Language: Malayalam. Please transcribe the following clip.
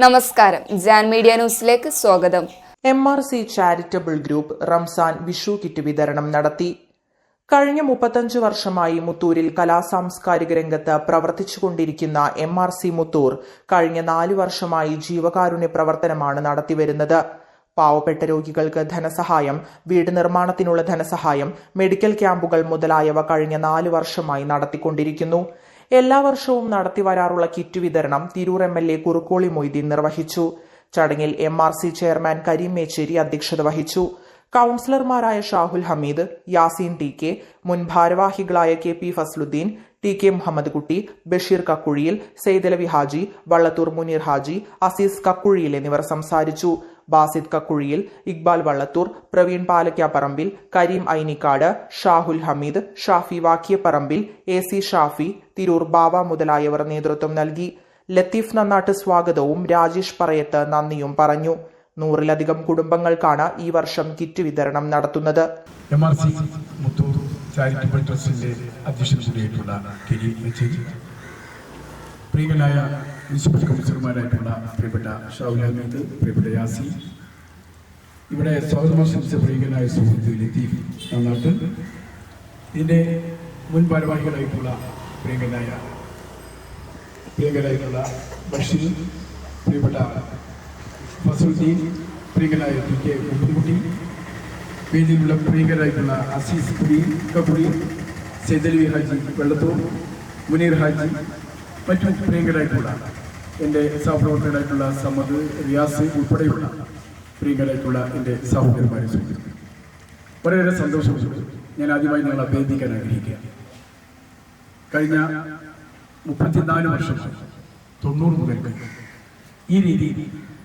നമസ്കാരം. ജാൻ മീഡിയ ന്യൂസിലേക്ക് സ്വാഗതം. M R C charitable group Ramzan Vishu kit വിതരണം നടത്തി. കഴിഞ്ഞ മുപ്പത്തഞ്ച് വർഷമായി മുത്തൂരിൽ കലാസാംസ്കാരിക രംഗത്ത് പ്രവർത്തിച്ചുകൊണ്ടിരിക്കുന്ന എം ആർ സി മുത്തൂർ കഴിഞ്ഞ നാല് വർഷമായി ജീവകാരുണ്യ പ്രവർത്തനമാണ് നടത്തിവരുന്നത്. പാവപ്പെട്ട രോഗികൾക്ക് ധനസഹായം വീട് നിർമ്മാണത്തിനുള്ള ധനസഹായം മെഡിക്കൽ ക്യാമ്പുകൾ മുതലായവ കഴിഞ്ഞ നാല് വർഷമായി നടത്തിക്കൊണ്ടിരിക്കുന്നു. എല്ലാ വർഷവും നടത്തിവരാറുള്ള കിറ്റ് വിതരണം Tirur M L A Kurukkoli Moideen നിർവഹിച്ചു. ചടങ്ങിൽ M R C chairman Karim Mechery അധ്യക്ഷത വഹിച്ചു. കൌൺസിലർമാരായ ഷാഹുൽ ഹമീദ് യാസീൻ ടി കെ മുൻ ഭാരവാഹികളായ K P Fazluddin T K Muhammad Kutty Basheer Kakkuzhiyil Saidalavi Haji Vallathur Muneer Haji Azeez Kakkuzhiyil എന്നിവർ സംസാരിച്ചു. ബാസിദ് കക്കുഴിയിൽ ഇക്ബാൽ വള്ളത്തൂർ പ്രവീൺ പാലക്കാപ്പറമ്പിൽ കരീം ഐനിക്കാട് ഷാഹുൽ ഹമീദ് ഷാഫി വാക്കിയപ്പറമ്പിൽ എ സി ഷാഫി തിരൂർ ബാവ മുതലായവർ നേതൃത്വം നൽകി. ലത്തീഫ് നന്നാട്ട് സ്വാഗതവും രാജേഷ് പറയത്ത് നന്ദിയും പറഞ്ഞു. നൂറിലധികം കുടുംബങ്ങൾക്കാണ് ഈ വർഷം കിറ്റ് വിതരണം നടത്തുന്നത്. ചാരിറ്റബിൾ ട്രസ്റ്റിന്റെ അധ്യക്ഷൻ കൂടിയായിട്ടുള്ള പ്രിയങ്കനായ മുനിസിപ്പൽ കൗൺസിലർമാരായിട്ടുള്ള പ്രിയപ്പെട്ട ഹമീദ് പ്രിയപ്പെട്ട യാസി. ഇവിടെ സ്വാതന്ത്ര്യമാശംസ പ്രിയങ്കനായ സുഹൃത്ത് ലത്തീഫ് നന്നാട്ട് ഇതിന്റെ മുൻ ഭാരവാഹികളായിട്ടുള്ള പ്രിയങ്കനായ പ്രിയങ്കരായിട്ടുള്ള ബഷീർ പ്രിയപ്പെട്ട ഫസുദ്ദീൻ പ്രിയങ്കനായ പി കെ മുഹമ്മദ്കുട്ടി വേദിയിലുള്ള പ്രിയങ്കരായിട്ടുള്ള അസീസ് കുടി കക്കുടി സെയ്തലി ഹാജി വെള്ളത്തൂർ മുനീർ ഹാജി മറ്റു പ്രിയങ്കരായിട്ടുള്ള എന്റെ സഹപ്രവർത്തകരായിട്ടുള്ള സമ്മത് റിയാസ് ഉൾപ്പെടെയുള്ള പ്രിയങ്കരായിട്ടുള്ള എന്റെ സഹോദരന്മാരെ സുഹൃത്തുക്കൾ വളരെയേറെ സന്തോഷമുണ്ട് ഞാൻ ആദ്യമായി നിങ്ങളെ അഭ്യർത്ഥിക്കാൻ ആഗ്രഹിക്കുകയാണ്. കഴിഞ്ഞ മുപ്പത്തിനാല് വർഷം തൊണ്ണൂറ് മുതൽ ഈ രീതിയിൽ